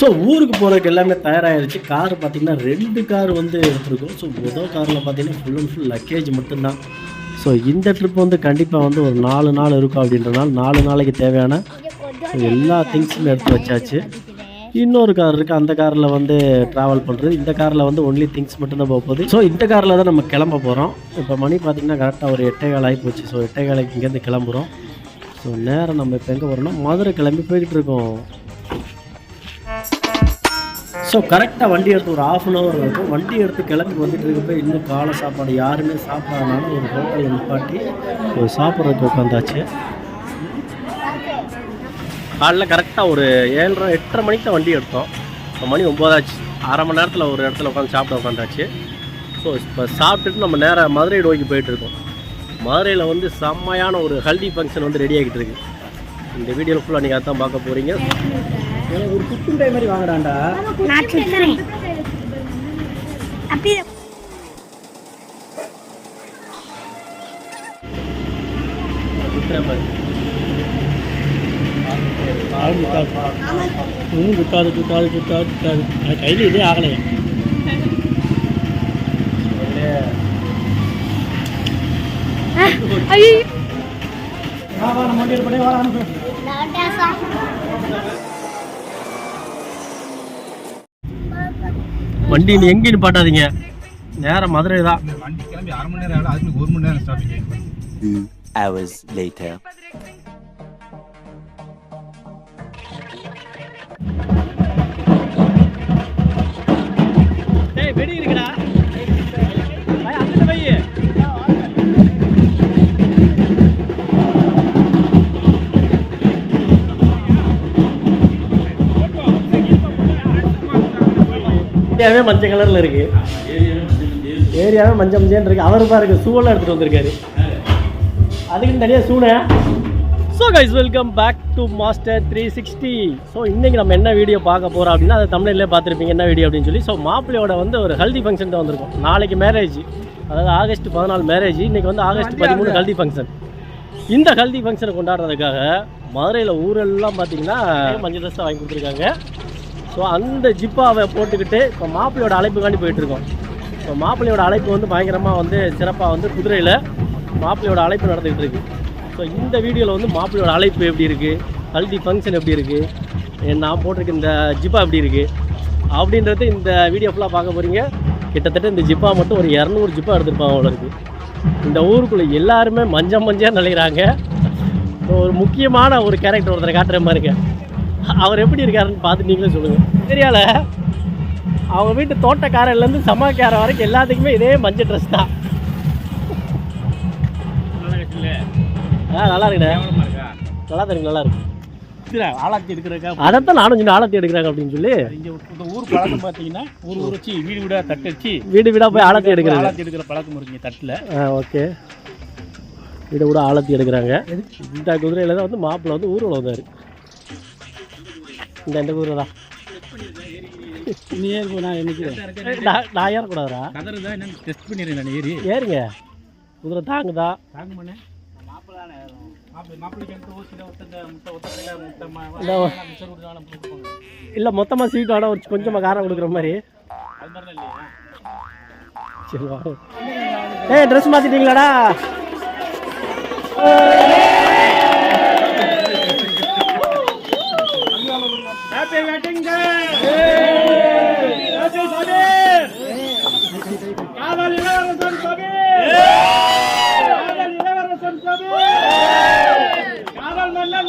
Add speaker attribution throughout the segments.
Speaker 1: So ஊருக்கு போகிறதுக்கு எல்லாமே தயாராகிருச்சு கார் பார்த்திங்கன்னா ரெண்டு கார் வந்து எடுத்துருக்கோம். ஸோ முதல் காரில் பார்த்தீங்கன்னா ஃபுல் அண்ட் ஃபுல் லக்கேஜ் மட்டும்தான். ஸோ இந்த ட்ரிப் வந்து கண்டிப்பாக வந்து ஒரு நாலு நாள் இருக்கும் அப்படின்றனால நாலு நாளைக்கு தேவையான எல்லா திங்ஸுமே எடுத்து வச்சாச்சு. இன்னொரு கார் இருக்குது அந்த காரில் வந்து ட்ராவல் பண்ணுறது இந்த காரில் வந்து ஒன்லி திங்ஸ் மட்டும்தான் போக போகுது. ஸோ இந்த காரில் தான் நம்ம கிளம்ப போகிறோம் இப்போ மணி பார்த்திங்கன்னா கரெக்டாக ஒரு எட்டே கால் ஆகி போச்சு. ஸோ எட்டே காலைக்கு இங்கேருந்து கிளம்புறோம். ஸோ நேரம் நம்ம இப்போ எங்கே போகிறோம்னா மதுரை கிளம்பி போய்கிட்டு இருக்கோம். ஸோ கரெக்டாக வண்டி எடுத்து ஒரு ஆஃப் அன் ஹவர் இருக்கும். வண்டி எடுத்து கிளம்பி வந்துட்டு இருக்கப்போ இன்னும் காலை சாப்பாடு யாருமே சாப்பிடாதனால ஒரு ஹோட்டலில் நிப்பாட்டி ஒரு சாப்பிட்றதுக்கு உட்காந்தாச்சு. காலைல கரெக்டாக ஒரு ஏழரை எட்டரை மணிக்கு தான் வண்டி எடுத்தோம். இப்போ மணி ஒம்போதாச்சு. அரை மணி நேரத்தில் ஒரு இடத்துல உட்காந்து சாப்பிட உட்காந்தாச்சு. ஸோ இப்போ சாப்பிட்டுட்டு நம்ம நேராக மதுரை நோக்கி போயிட்டுருக்கோம் மதுரையில் வந்து செம்மையான ஒரு ஹல்தி ஃபங்க்ஷன் வந்து ரெடி ஆகிட்டு இருக்கு. இந்த வீடியோவில் ஃபுல்லாக நீங்கள் அதான் பார்க்க போகிறீங்க எனக்கு ஒரு டைம் மாதிரி வாங்குறான்டா.
Speaker 2: நான் சுத்துறேன். அப்படி
Speaker 1: குத்துறேன் பாரு
Speaker 3: ம் சுத்தாது சுத்தாது சுத்தாது சுத்தாது அது கையில் இதே ஆகலையே
Speaker 2: ஐயோ
Speaker 3: வா வா நம்ம வண்டி பண்ணி வா அனுப்பு
Speaker 1: வண்டி நீ எங்கேயும் நிப்பாட்டாதீங்க நேரம் மதுரை தான்.
Speaker 4: வண்டி கிளம்பி அரை மணி நேரம் ஆகல அதுக்கு ஒரு மணி நேரம் ஸ்டாப்பிங்
Speaker 1: ஏரியாவே மஞ்சள் கலர்ல இருக்கு. ஏரியாவே மஞ்சள் மஞ்சள் இருக்கு. அவர் பாருங்க சூவெல்லாம் எடுத்துட்டு வந்திருக்காரு. அதுக்குன்னு தனியாக சூனை. So guys welcome back to master three sixty so இன்றைக்கி நம்ம என்ன வீடியோ பார்க்க போகிறோம் அப்படின்னா அதை தமிழ்லேயே பார்த்துருப்பீங்க. என்ன வீடியோ அப்படின்னு சொல்லி ஸோ மாப்பிள்ளையோட வந்து ஒரு ஹல்தி ஃபங்க்ஷன் தான் வந்திருக்கும். நாளைக்கு மேரேஜ் அதாவது ஆகஸ்ட் பதினாலு மேரேஜ் இன்றைக்கி வந்து ஆகஸ்ட் பதிமூணு ஹல்தி ஃபங்க்ஷன் இந்த ஹல்தி ஃபங்க்ஷனை கொண்டாடுறதுக்காக மதுரையில் ஊரெல்லாம் பார்த்தீங்கன்னா மஞ்சள் ட்ரெஸ் வாங்கி கொடுத்துருக்காங்க. ஸோ அந்த ஜிப்பாவை போட்டுக்கிட்டு இப்போ மாப்பிள்ளையோட அழைப்புக்காண்டி போயிட்டுருக்கோம் ஸோ மாப்பிள்ளையோட அழைப்பு வந்து பயங்கரமாக வந்து சிறப்பாக வந்து குதிரையில் மாப்பிள்ளையோட அழைப்பு நடந்துக்கிட்டு இருக்கு. ஸோ இந்த வீடியோவில் வந்து மாப்பிள்ளையோட அழைப்பு எப்படி இருக்குது ஹல்தி ஃபங்க்ஷன் எப்படி இருக்குது நான் போட்டிருக்க இந்த ஜிப்பா எப்படி இருக்குது அப்படின்றது இந்த வீடியோ ஃபுல்லாக பார்க்க போகிறீங்க கிட்டத்தட்ட இந்த ஜிப்பா மட்டும் ஒரு இரநூறு ஜிப்பா எடுத்துருப்பாங்க அவ்வளோ இருக்குது இந்த ஊருக்குள்ளே எல்லாருமே மஞ்சள் மஞ்சள் நிலைகிறாங்க ஒரு முக்கியமான ஒரு கேரக்டர் ஒருத்தரை காட்டுற மாதிரி இருக்கேன் அவர் எப்படி இருக்காருன்னு பார்த்து நீங்களே சொல்லுங்கள் ஏரியாவில் அவங்க வீட்டு தோட்டக்காரர்லேருந்து சமாக்காரன் வரைக்கும் எல்லாத்துக்குமே இதே மஞ்சள் ட்ரெஸ் தான். ஆ நல்லா இருக்குண்ணே நல்லா தெரியும் நல்லா இருக்கு.
Speaker 3: ஆளாத்தி எடுக்கிறக்கா
Speaker 1: அதைத்தான் நானும் ஆழத்தி எடுக்கிறாங்க அப்படின்னு சொல்லி.
Speaker 3: இந்த ஊர் பழக்கம் பார்த்தீங்கன்னா ஊர் ஊர் வச்சு வீடு வீடாக தட்டடிச்சு
Speaker 1: வீடு வீடாக போய் எடுக்கிறாங்க.
Speaker 3: ஆளாத்தி எடுக்கிற பழக்கம் இருக்குங்க தட்டில்.
Speaker 1: ஆ ஓகே. வீடு கூட ஆழத்தி எடுக்கிறாங்க. இந்த குதிரையில் தான் வந்து மாப்பிள்ளை வந்து ஊரில் வந்தார். இந்த குதிரை தான்.
Speaker 3: நீ ஏறி நான் என்னைக்கு
Speaker 1: நான் ஏறக்கூடாதுடா.
Speaker 3: என்னன்னு டெஸ்ட் பண்ணிடுறேன் நான் ஏறி.
Speaker 1: ஏறுங்க. குதிரை தாங்குதா?
Speaker 3: தாங்க
Speaker 1: இல்லை மொத்தமாக சீட் வேணா ஒரு கொஞ்சமாக காரம் கொடுக்குற மாதிரி. சரி ஏய் ட்ரெஸ் மாற்றிட்டீங்களாடா
Speaker 3: ஹாப்பி வெட்டிங் டே காதல் இளவரசன் சபீர் காதல் இளவரசன் சபீர் காதல் மன்னன் முபாரக்
Speaker 1: ரெடி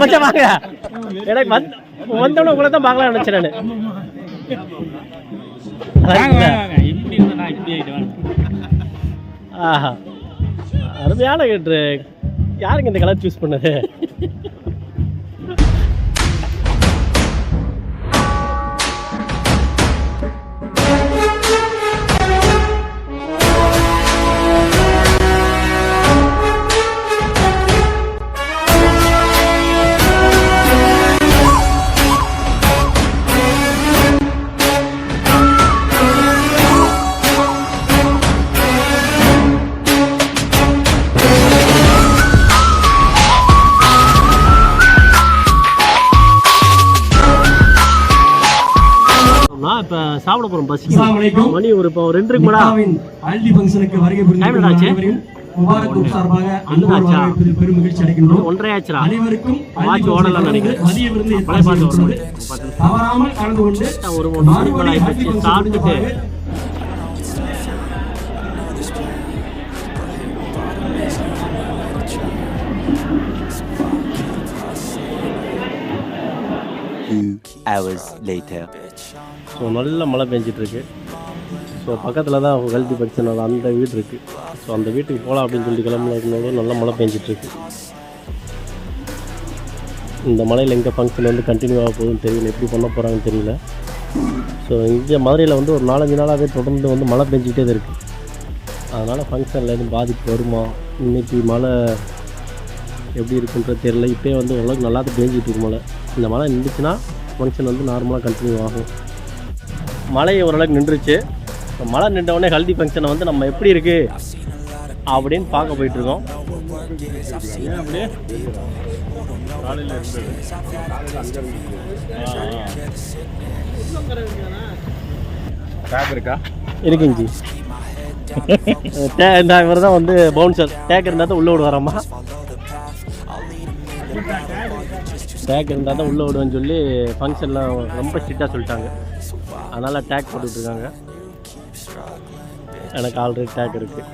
Speaker 1: மச்சான் வாங்க எனக்கு வந்து வந்தோடனே உங்களை தான் பார்க்கலாம் நினச்சேன் நான். ஆஹா. அருமையான கட்டு யாருங்க இந்த கலர் சூஸ் பண்ணது? நான் இப்போ சாப்பிட போகிறோம் பஸ். மணி ஒரு இப்போ ரெண்டு
Speaker 2: நிக்காவின் ஹல்தி ஃபங்க்ஷனுக்கு வருகை புரிந்து முபாரக் சார்பாக? வரவேற்பதில் பெரும் மகிழ்ச்சி அடைகின்றோம்
Speaker 1: ஒன்றரை ஆச்சுடா
Speaker 2: அனைவருக்கும்
Speaker 1: வாட்ச் ஓடலாம் நினைக்கிறேன்.
Speaker 2: மதிய விருந்து. தவறாமல் கலந்து கொண்டு
Speaker 1: ஒரு மூணு மணி ஆயிடுச்சு. சாப்பிட்டுட்டு
Speaker 5: Two hours later.
Speaker 1: ஸோ நல்ல மழை பெஞ்சிட்ருக்கு. ஸோ பக்கத்தில் தான் ஹெல்தி ஃபங்க்ஷனோட அந்த வீடு இருக்குது ஸோ அந்த வீட்டுக்கு போகலாம் அப்படின்னு சொல்லி கிளம்புல இருக்கும்போது நல்ல மழை பெஞ்சிட்ருக்கு. இந்த மலையில் எங்கே ஃபங்க்ஷன் வந்து கண்டினியூ ஆக போகுதுன்னு தெரியல. எப்படி பண்ண போகிறாங்கன்னு தெரியல. ஸோ இங்கே மதுரையில் வந்து ஒரு நாலஞ்சு நாளாகவே தொடர்ந்து வந்து மழை பெஞ்சிக்கிட்டே தான் இருக்குது அதனால் ஃபங்க்ஷனில் எதுவும் பாதிப்பு வருமா? இன்னைக்கு மழை எப்படி இருக்குன்றது தெரியல. இப்போயே வந்து ஓரளவுக்கு நல்லா தான் பேஞ்சிட்டு இருக்கு மழை. இந்த மழை நின்றுச்சுன்னா ஃபங்க்ஷன் வந்து நார்மலாக கண்டினியூ ஆகும். மழை ஓரளவுக்கு நின்றுச்சு. இப்போ மழை நின்றவுடனே ஹல்தி ஃபங்க்ஷனை வந்து நம்ம எப்படி இருக்கு அப்படின்னு பார்க்க போயிட்டு இருக்கோம்.
Speaker 4: இருக்கா
Speaker 1: இருக்குங்க ஜி டே இந்த இவர் தான் வந்து பவுன்சர் டேக் இருந்தால் தான் உள்ளே விடுவாராம்மா. டேக் இருந்தால் தான் உள்ளே விடுவேன்னு சொல்லி ஃபங்க்ஷனில் ரொம்ப ஸ்ட்ரிக்டாக சொல்லிட்டாங்க. அதனால் டேக் போட்டுட்ருக்காங்க. எனக்கு ஆல்ரெடி டேக் இருக்குது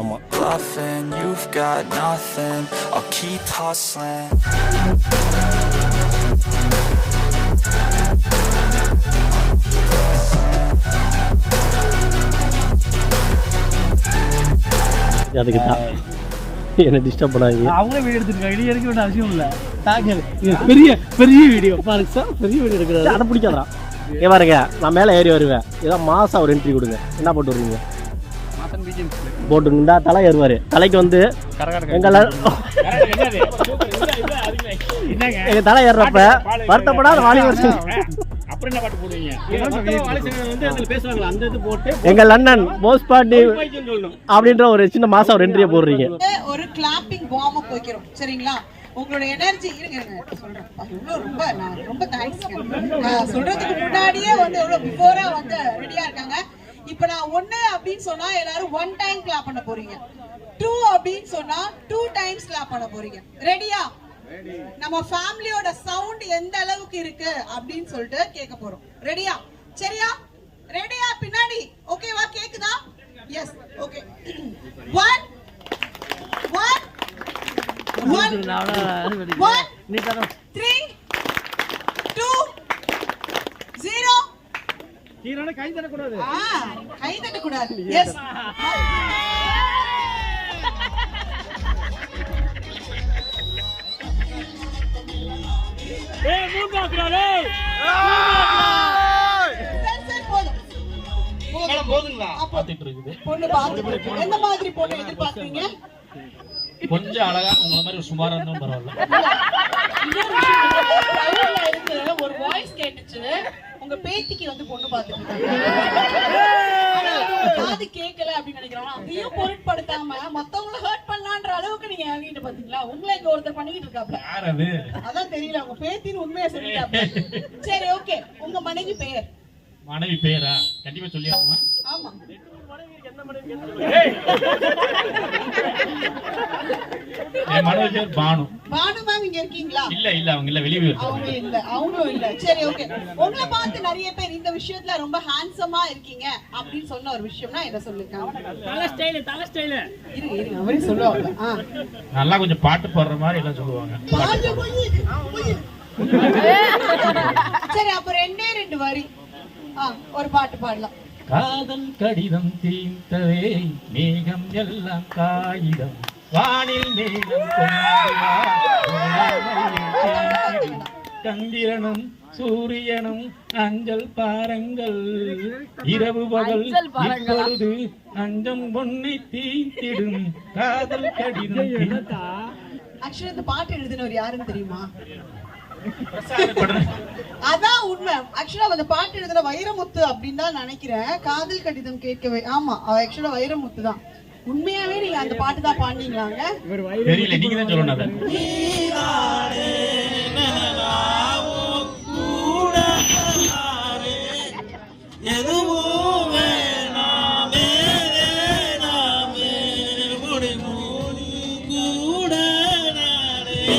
Speaker 1: ஆமாம்
Speaker 6: you've got nothing. I'll keep hustling.
Speaker 1: அதுக்கு தான் என்னை டிஸ்டர்ப் பண்ணாதீங்க.
Speaker 3: அவங்களே வீடியோ எடுத்துருக்காங்க. நீ எடுக்க வேண்டிய அவசியம் இல்லை. பெரிய பெரிய வீடியோ பாருங்க சார் பெரிய வீடியோ எடுக்கிறாரு.
Speaker 1: அதை பிடிக்காதா ஏ பாருங்க நான் மேலே ஏறி வருவேன். ஏதோ மாதம் ஒரு என்ட்ரி கொடுங்க. என்ன போட்டு வருவீங்க? போட்டுருந்தா தலை ஏறுவார். தலைக்கு வந்து எங்களை
Speaker 3: என்னங்க
Speaker 1: எங்க தலை ஏறுறப்ப வருத்தப்படாத வாலிபர்.
Speaker 3: பேசுவாங்களா? அந்த இது போட்டு
Speaker 1: அப்படின்ற ஒரு சின்ன மாசம் ஒரு என்ட்ரியை போடுறீங்க.
Speaker 7: ஒரு கிளாப்பிங் வார்ம் அப் வைக்கிறோம் சரிங்களா? உங்களோட எனர்ஜி இருங்க இருங்க சொல்றேன். ரொம்ப நான் ரொம்ப தேங்க்ஸ் சொல்றதுக்கு முன்னாடியே வந்து எவ்வளோ பிஃபோரா வந்து ரெடியா இருக்காங்க. இப்போ நான் ஒண்ணு அப்படின்னு சொன்னா எல்லாரும் ஒன் டைம் கிளாப் பண்ண போறீங்க. டூ அப்படின்னு சொன்னா டூ டைம்ஸ் கிளாப் பண்ண போறீங்க. ரெடியா நம்ம ஃபேமிலியோட சவுண்ட் எந்த அளவுக்கு இருக்கு அப்படின்னு சொல்லிட்டு கேட்க போறோம். ரெடியா சரியா? ரெடியா பின்னாடி ஓகேவா கேக்குதா எஸ் ஓகே ஒன் ஒன்
Speaker 3: கை போதுங்களா?
Speaker 7: பொண்ணு பார்த்துட்டு. இருக்கு. எந்த மாதிரி பொண்ணு எதிர்பார்க்கறீங்க?
Speaker 3: கொஞ்சம் அழகா உங்களை மாதிரி ஒரு சுமாரா இருந்தாலும் பரவாயில்ல.
Speaker 7: ஒரு வாய்ஸ் கேட்டுச்சு. உங்க பேத்திக்கு வந்து பொண்ணு ஆனா அது கேட்கல அப்படின்னு நினைக்கிறாங்க. அதையும் பொருட்படுத்தாம மத்தவங்கள ஹர்ட் பண்ணலான்ற அளவுக்கு நீங்க இறங்கிட்டு பாத்தீங்களா உங்களை இங்க ஒருத்தர் பண்ணிக்கிட்டு இருக்காப்ல. அதான் தெரியல. உங்க பேத்தின்னு உண்மையா சொல்லிட்டாப்ல. சரி ஓகே உங்க மனைவி பெயர்?
Speaker 3: மனைவி பேரா கண்டிப்பா சொல்லி ஆகுமா
Speaker 7: ஆமா
Speaker 3: என் மனைவி பேர் பானு.
Speaker 7: பானு மேம் இங்க இருக்கீங்களா?
Speaker 3: இல்ல இல்ல அவங்க இல்ல வெளியே
Speaker 7: அவங்க இல்ல அவங்களும் இல்ல. சரி ஓகே உங்களை பார்த்து நிறைய பேர் இந்த விஷயத்துல ரொம்ப ஹேண்ட்ஸமா இருக்கீங்க அப்படின்னு சொன்ன ஒரு விஷயம்னா என்ன சொல்லுங்க?
Speaker 3: தலை ஸ்டைலு தலை ஸ்டைலு
Speaker 7: இருங்க இருங்க அவரே சொல்லுவாங்க.
Speaker 3: நல்லா கொஞ்சம் பாட்டு பாடுற மாதிரி எல்லாம் சொல்லுவாங்க.
Speaker 7: பாட்டு போய், போய். சரி அப்ப ரெண்டே ரெண்டு வரி. ஒரு பாட்டு பாடலாம்.
Speaker 8: காதல் கடிதம் தீர்த்தவே மேகம் எல்லாம் காகிதம் வானில். சந்திரனும் சூரியனும் அஞ்சல் பாருங்கள் இரவு பகல் இப்பொழுது அஞ்சம் பொன்னை தீர்த்திடும் காதல் கடிதம்.
Speaker 7: ஆக்சுவலி இந்த பாட்டு எழுதினவர் யாருன்னு தெரியுமா? அதான் உண்மை. ஆக்சுவலா அந்த பாட்டு எழுதுற வைரமுத்து அப்படின்னு தான் நினைக்கிறேன். காதல் கடிதம் கேட்கவே ஆமா ஆக்சுவலா வைரமுத்து தான் உண்மையாவே நீங்க அந்த பாட்டு தான் பாடினீங்களாங்க?
Speaker 8: தெரியல நீங்க தான் சொல்லணும்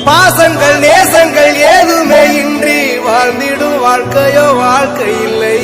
Speaker 2: பாசங்கள் நேசங்கள் ஏதுமே இன்றி வாழ்ந்திடும் வாழ்க்கையோ வாழ்க்கை இல்லை.